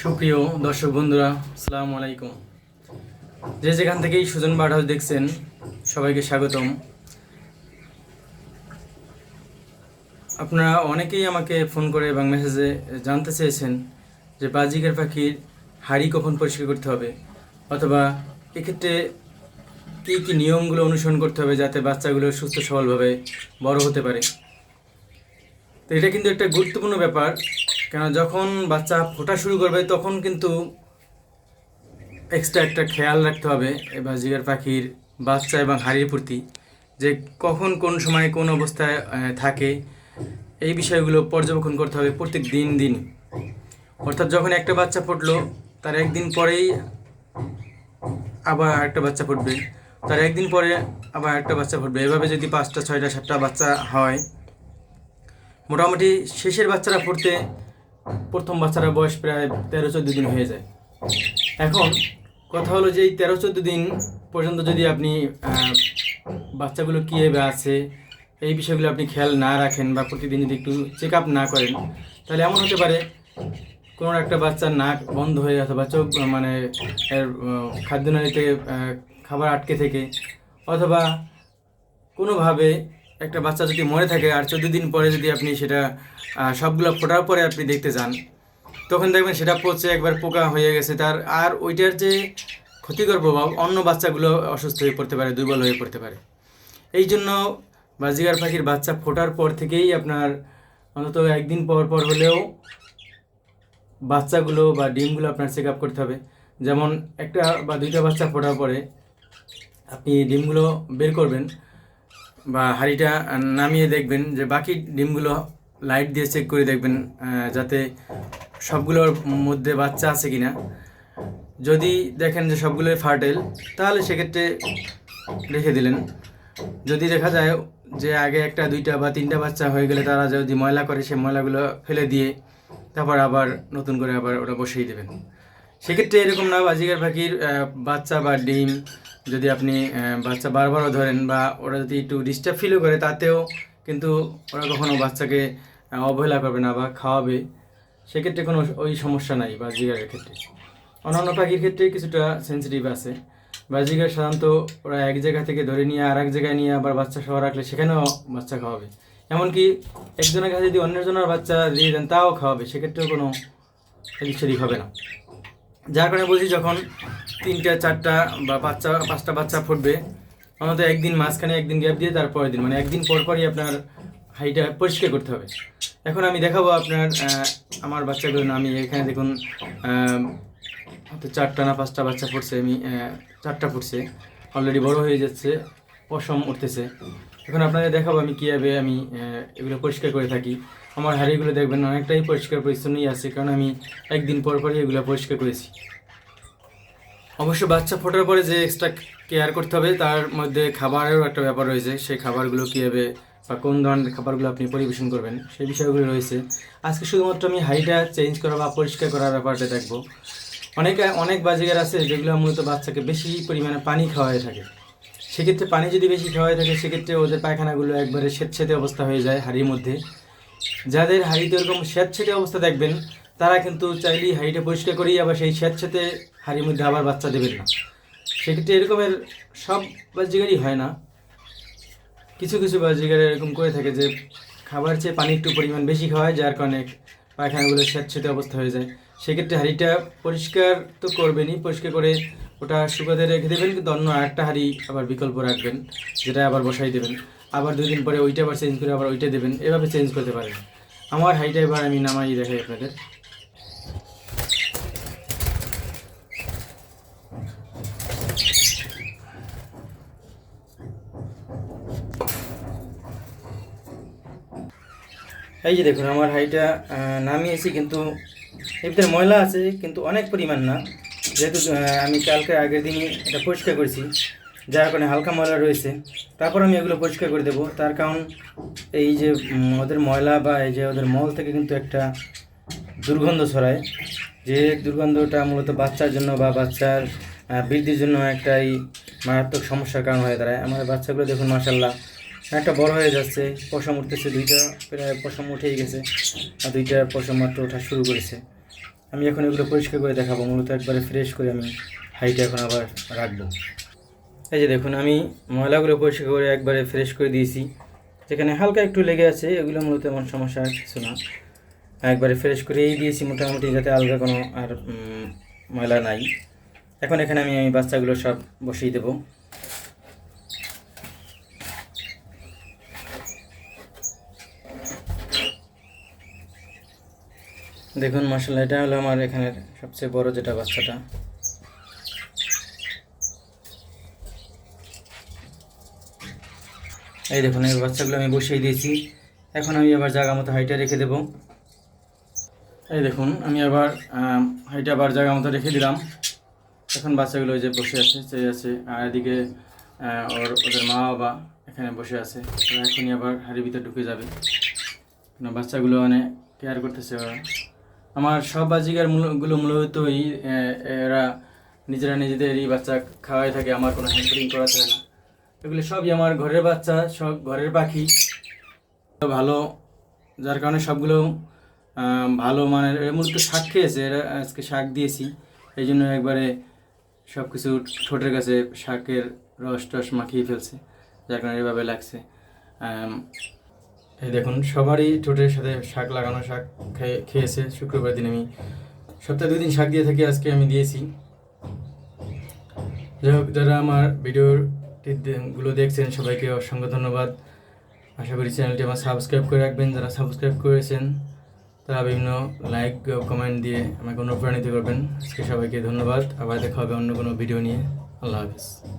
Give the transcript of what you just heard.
সুপ্রিয় দর্শক বন্ধুরা, আসসালামু আলাইকুম। যে যেখান থেকেই সুজন বার্ড হাউস দেখছেন, সবাইকে স্বাগতম। আপনারা অনেকেই আমাকে ফোন করে এবং মেসেজে জানতে চেয়েছেন যে বাজিকার পাখির হাড়ি কখন পরিষ্কার করতে হবে, অথবা এক্ষেত্রে কী কী নিয়মগুলো অনুসরণ করতে হবে যাতে বাচ্চাগুলো সুস্থ সবলভাবে বড় হতে পারে। তো এটা কিন্তু একটা গুরুত্বপূর্ণ ব্যাপার। কেন যখন বাচ্চা ফোটা শুরু করবে, তখন কিন্তু এক্সট্রা একটা খেয়াল রাখতে হবে। এবার জিগার পাখির বাচ্চা এবং হাড়ির প্রতি যে কখন কোন সময় কোন অবস্থায় থাকে, এই বিষয়গুলো পর্যবেক্ষণ করতে হবে প্রত্যেক দিন দিন। অর্থাৎ যখন একটা বাচ্চা ফুটলো, তার একদিন পরেই আবার একটা বাচ্চা ফুটবে। তার একদিন পরে আবার একটা বাচ্চা ফুটবে। এভাবে যদি পাঁচটা, ছয়টা, সাতটা বাচ্চা হয়, মোটামুটি শেষের বাচ্চারা ফুটতে প্রথম বাচ্চারা বয়স প্রায় তেরো চোদ্দ দিন হয়ে যায়। এখন কথা হলো যে এই তেরো চোদ্দ দিন পর্যন্ত যদি আপনি বাচ্চাগুলো কীভাবে আছে এই বিষয়গুলো আপনি খেয়াল না রাখেন বা প্রতিদিন যদি একটু চেক আপ না করেন তাহলে এমন হতে পারে কোনো একটা বাচ্চার নাক বন্ধ হয়ে অথবা চোখ মানে এর আহ, খাদ্যনালীতে খাবার আটকে থেকে অথবা কোনোভাবে একটা বাচ্চা যদি মরে থাকে আর চোদ্দ দিন পরে যদি আপনি সেটা সবগুলো ফোটার পরে আপনি দেখতে যান তখন দেখবেন সেটা পচে একবার পোকা হয়ে গেছে। তার আর ওইটার যে ক্ষতিকর প্রভাব, অন্য বাচ্চাগুলো অসুস্থ হয়ে পড়তে পারে, দুর্বল হয়ে পড়তে পারে। এই জন্য বাজিগার পাখির বাচ্চা ফোটার পর থেকেই আপনার অন্তত একদিন পর পর হলেও বাচ্চাগুলো বা ডিমগুলো আপনার চেক আপ করতে হবে। যেমন একটা বা দুইটা বাচ্চা ফোটার পরে আপনি ডিমগুলো বের করবেন বা হাঁড়িটা নামিয়ে দেখবেন যে বাকি ডিমগুলো লাইট দিয়ে চেক করে দেখবেন যাতে সবগুলোর মধ্যে বাচ্চা আছে কি না যদি দেখেন যে সবগুলোই ফার্টেল তাহলে সেক্ষেত্রে রেখে দিলেন। যদি দেখা যায় যে আগে একটা, দুইটা বা তিনটা বাচ্চা হয়ে গেলে তারা যদি ময়লা করে, সেই ময়লাগুলো ফেলে দিয়ে তারপর আবার নতুন করে আবার ওটা বসিয়ে দেবেন। সেক্ষেত্রে এরকম না বাজিকার পাখির বাচ্চা বা ডিম যদি আপনি বাচ্চা বারবারও ধরেন বা ওরা যদি একটু ডিস্টার্ব ফিলও করে, তাতেও কিন্তু ওরা কখনো বাচ্চাকে অবহেলা করবে না বা খাওয়াবে, সেক্ষেত্রে কোনো ওই সমস্যা নাই বাজিকারের ক্ষেত্রে। অন্যান্য পাখির ক্ষেত্রে কিছুটা সেন্সিটিভ আছে। বাজিকার সাধারণত ওরা এক জায়গা থেকে ধরে নিয়ে আর এক জায়গায় নিয়ে আবার বাচ্চা সহ রাখলে সেখানেও বাচ্চা খাওয়াবে। এমনকি একজনের কাছে যদি অন্যজনের বাচ্চা দিয়ে দেন, তাও খাওয়াবে, সেক্ষেত্রেও কোনো সেদিক হবে না। যার কারণে বলছি যখন তিনটা, চারটা বা বাচ্চা পাঁচটা বাচ্চা ফুটবে, অন্তত একদিন মাঝখানে একদিন গ্যাপ দিয়ে তারপরের দিন মানে একদিন পর পরই আপনার হাইটা পরিষ্কার করতে হবে। এখন আমি দেখাবো আপনার আমার বাচ্চাগুলো আমি এখানে দেখুন চারটা না, পাঁচটা বাচ্চা পড়ছে আমি চারটা পড়ছে অলরেডি বড় হয়ে যাচ্ছে পশম উঠতেছে। এখন আপনাদের দেখাবো আমি কীভাবে আমি এগুলো পরিষ্কার করে থাকি। আমার হাড়িগুলো দেখবেন অনেকটাই পরিষ্কার পরিচ্ছন্নই আছে, কারণ আমি একদিন পর পরই এগুলো পরিষ্কার করেছি। অবশ্য বাচ্চা ফোটার পরে যে এক্সট্রা কেয়ার করতে হবে, তার মধ্যে খাবারেরও একটা ব্যাপার রয়েছে। সেই খাবারগুলো কীভাবে বা কোন ধরনের খাবারগুলো আপনি পরিবেশন করবেন, সেই বিষয়গুলো রয়েছে। আজকে শুধুমাত্র আমি হাইটা চেঞ্জ করা বা পরিষ্কার করার ব্যাপারটা দেখব। অনেক অনেক বাজিগার আছে যেগুলো মূলত বাচ্চাকে বেশি পরিমাণে পানি খাওয়াই থাকে। সেক্ষেত্রে পানি যদি বেশি খাওয়াই থাকে, সেক্ষেত্রে ওদের পায়খানাগুলো একবারে স্বেচ্ছেতে অবস্থা হয়ে যায় হাড়ির মধ্যে। যাদের হাড়িতে এরকম স্যাঁতছেতে অবস্থা দেখবেন, তারা কিন্তু চাইলেই হাড়িটা পরিষ্কার করেই আবার সেই স্যাঁতছেতে হাড়ির মধ্যে আবার বাচ্চা দেবেন না। সেক্ষেত্রে এরকমের সব বাজিগারই হয় না। কিছু কিছু বাজিগার এরকম করে থাকে যে খাবার চেয়ে পানি একটু পরিমাণ বেশি খাওয়ায়, যার কারণে পায়খানাগুলো স্যাঁতছেতে অবস্থা হয়ে যায়। সেক্ষেত্রে হাঁড়িটা পরিষ্কার তো করবেনই, পরিষ্কার করে ওটা শুকাতে রেখে দেবেন, কিন্তু অন্য আরেকটা হাঁড়ি আবার বিকল্প রাখবেন, যেটা আবার বসাই দেবেন। আবার দুই দিন পরে ওইটা আবার চেঞ্জ করে আবার ওইটা দেবেন, এভাবে চেঞ্জ করতে পারেন। আমার হাইটা এবার আমি নামাই দেখাই আপনাদের। এই যে দেখুন, আমার হাইটা নামিয়েছি কিন্তু এর ভিতরে ময়লা আছে, কিন্তু অনেক পরিমাণ না। যেহেতু আমি কালকে আগের দিনই এটা পরিষ্কার করেছি। যার কারণে হালকা ময়লা রয়েছে। তারপর আমি এগুলো পরিষ্কার করে দেবো। তার কারণ এই যে ওদের ময়লা বা এই যে ওদের মল থেকে কিন্তু একটা দুর্গন্ধ ছড়ায়। যে দুর্গন্ধটা মূলত বাচ্চার জন্য বা বাচ্চার বৃদ্ধির জন্য একটাই মারাত্মক সমস্যার কারণ হয়ে দাঁড়ায়। আমাদের বাচ্চাগুলো দেখুন মাসাল্লাহ একটা বড় হয়ে যাচ্ছে। পশম উঠতেছে, দুইটা প্রায় পশম উঠেই গেছে আর দুইটা পশম মাত্র ওঠা শুরু করেছে। আমি এখন এগুলো পরিষ্কার করে দেখাবো, মূলত একবারে ফ্রেশ করে আমি হাইটা এখন আবার রাখব। এই যে দেখুন, আমি ময়লাগুলো পরিষ্কার করে একবারে ফ্রেশ করে দিয়েছি। যেখানে হালকা একটু লেগে আছে, এগুলো মূলত এমন সমস্যা কিছু না। একবারে ফ্রেশ করেই দিয়েছি মোটামুটি, যাতে আলগা কোনো আর ময়লা নাই। এখন এখানে আমি এই বাচ্চাগুলো সব বসিয়ে দেবো। দেখুন মশলা এটা হলো আমার এখানের সবচেয়ে বড় যেটা বাচ্চাটা। এই দেখুন, এই বাচ্চাগুলো আমি বসিয়ে দিয়েছি। এখন আমি আবার জায়গা মতো হাইটা রেখে দেবো। এই দেখুন, আমি আবার হাইটা আবার জায়গা মতো রেখে দিলাম। এখন বাচ্চাগুলো ওই যে বসে আছে, চেয়ে আছে, আর এদিকে ওর, ওদের মা বাবা এখানে বসে আছে। ওরা এখনই আবার হাড়ির ভিতরে ঢুকে যাবে। বাচ্চাগুলো মানে কেয়ার করতেছে ওরা। আমার সব বাজিকারগুলো মূলত এরা নিজেরা নিজেদেরই বাচ্চা খাওয়াই থাকে, আমার কোনো হ্যাম্পারিং করা হয় না। এগুলো সবই আমার ঘরের বাচ্চা, সব ঘরের পাখি। ভালো, যার কারণে সবগুলো ভালো মানের মূলত শাক খেয়েছে, এরা আজকে শাক দিয়েছি। এই জন্য একবারে সব কিছু ঠোঁটের কাছে শাকের রস টস মাখিয়ে ফেলছে, যার কারণে এভাবে লাগছে। এই দেখুন, সবারই ঠোঁটের সাথে শাক লাগানো শাক খেয়ে, খেয়েছে শুক্রবার দিন আমি। সপ্তাহে দুই দিন শাক দিয়ে থাকি, আজকে আমি দিয়েছি। যাই হোক, যারা আমার ভিডিওটি দে- গুলো দেখছেন, সবাইকে অসংখ্য ধন্যবাদ। আশা করি চ্যানেলটি আমার সাবস্ক্রাইব করে রাখবেন। যারা সাবস্ক্রাইব করেছেন, তারা বিভিন্ন লাইক কমেন্ট দিয়ে আমাকে অনুপ্রাণিত করবেন। আজকে সবাইকে ধন্যবাদ। আবার দেখা হবে অন্য কোনো ভিডিও নিয়ে। আল্লাহ হাফিজ।